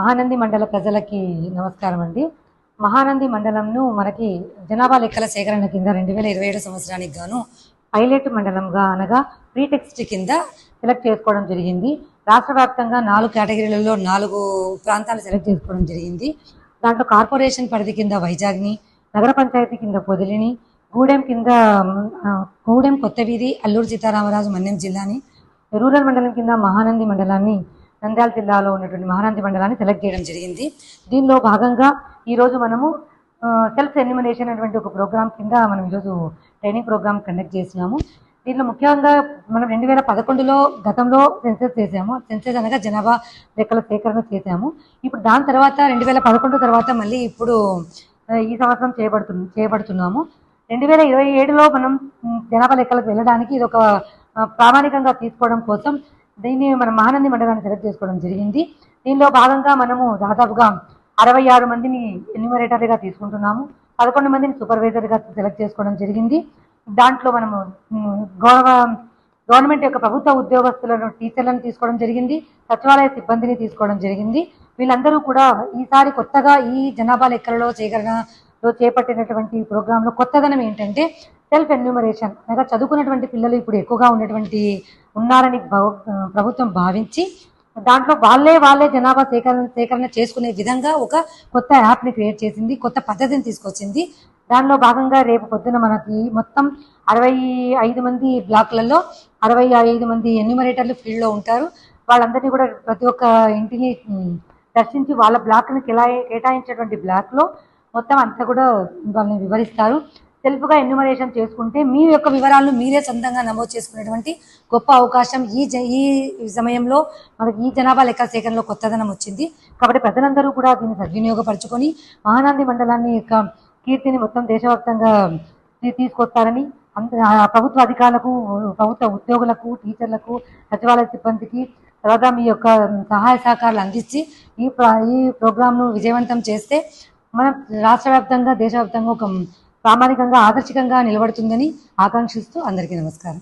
మహానంది మండల ప్రజలకి నమస్కారం అండి. మహానంది మండలంను మనకి జనాభా లెక్కల సేకరణ కింద రెండు వేల ఇరవై ఏడు సంవత్సరానికి గాను పైలట్ మండలంగా అనగా ప్రీటెక్స్ట్ కింద సెలెక్ట్ చేసుకోవడం జరిగింది. రాష్ట్ర వ్యాప్తంగా నాలుగు కేటగిరీలలో నాలుగు ప్రాంతాలు సెలెక్ట్ చేసుకోవడం జరిగింది. దాంట్లో కార్పొరేషన్ పరిధి కింద వైజాగ్ని నగర పంచాయతీ కింద పొదిలిని గూడెం కింద గూడెం కొత్త వీధి అల్లూరు సీతారామరాజు మన్యం జిల్లాని రూరల్ మండలం కింద మహానంది మండలాన్ని నంద్యాల జిల్లాలో ఉన్నటువంటి మహారాంతి మండలాన్ని సెలెక్ట్ చేయడం జరిగింది. దీనిలో భాగంగా ఈరోజు మనము సెల్ఫ్ ఎనిమినేషన్ అనేటువంటి ఒక ప్రోగ్రామ్ కింద మనం ఈరోజు ట్రైనింగ్ ప్రోగ్రామ్ కండక్ట్ చేసినాము. దీనిలో ముఖ్యంగా మనం రెండు వేల పదకొండులో గతంలో సెన్సెస్ చేసాము. సెన్సెస్ అనగా జనాభా లెక్కల సేకరణ చేసాము. ఇప్పుడు దాని తర్వాత రెండు వేల పదకొండు తర్వాత మళ్ళీ ఇప్పుడు ఈ సంవత్సరం చేయబడుతు చేయబడుతున్నాము రెండు వేల ఇరవై ఏడులో మనం జనాభా లెక్కలకు వెళ్ళడానికి ఇది ఒక ప్రామాణికంగా తీసుకోవడం కోసం దీన్ని మనం మహానంది మండలాన్ని సెలెక్ట్ చేసుకోవడం జరిగింది. దీనిలో భాగంగా మనము దాదాపుగా అరవై ఆరు మందిని ఎన్యూమరేటర్గా తీసుకుంటున్నాము. పదకొండు మందిని సూపర్వైజర్గా సెలెక్ట్ చేసుకోవడం జరిగింది. దాంట్లో మనము గౌరవ గవర్నమెంట్ యొక్క ప్రభుత్వ ఉద్యోగస్తులను టీచర్లను తీసుకోవడం జరిగింది. సచివాలయ సిబ్బందిని తీసుకోవడం జరిగింది. వీళ్ళందరూ కూడా ఈసారి కొత్తగా ఈ జనాభా లెక్కలలో సేకరణలో చేపట్టినటువంటి ప్రోగ్రాంలో కొత్తదనం ఏంటంటే సెల్ఫ్ ఎన్యూమరేషన్ అనగా చదువుకున్నటువంటి పిల్లలు ఇప్పుడు ఎక్కువగా ఉన్నటువంటి ఉన్నారని భవ- ప్రభుత్వం భావించి దాంట్లో వాళ్ళే వాళ్ళే జనాభా సేకరణ సేకరణ చేసుకునే విధంగా ఒక కొత్త యాప్ని క్రియేట్ చేసింది కొత్త పద్ధతిని తీసుకొచ్చింది. దానిలో భాగంగా రేపు పొద్దున మనకి మొత్తం అరవై ఐదు మంది బ్లాక్లలో అరవై ఐదు మంది ఎన్యూమరేటర్లు ఫీల్డ్లో ఉంటారు. వాళ్ళందరినీ కూడా ప్రతి ఒక్క ఇంటిని దర్శించి వాళ్ళ బ్లాక్ని కేలా కేటాయించేటువంటి బ్లాక్లో మొత్తం అంతా కూడా వాళ్ళని వివరిస్తారు. సెల్ఫ్గా ఎన్యుమరేషన్ చేసుకుంటే మీ యొక్క వివరాలను మీరే సొంతంగా నమోదు చేసుకునేటువంటి గొప్ప అవకాశం ఈ జ ఈ సమయంలో మనకి ఈ జనాభా లెక్క సేకరణలో కొత్తదనం వచ్చింది. కాబట్టి ప్రజలందరూ కూడా దీన్ని సద్వినియోగపరచుకొని మహానంది మండలాన్ని యొక్క కీర్తిని మొత్తం దేశవ్యాప్తంగా తీ- తీసుకొస్తారని అంత ప్రభుత్వ అధికారులకు ప్రభుత్వ ఉద్యోగులకు టీచర్లకు సచివాలయ సిబ్బందికి తర్వాత మీ యొక్క సహాయ సహకారాలు అందించి ఈ ఈ ప్రోగ్రాంను విజయవంతం చేస్తే మన రాష్ట్ర వ్యాప్తంగా దేశవ్యాప్తంగా ఒక ప్రామాణికంగా ఆదర్శకంగా నిలబడుతుందని ఆకాంక్షిస్తూ అందరికీ నమస్కారం.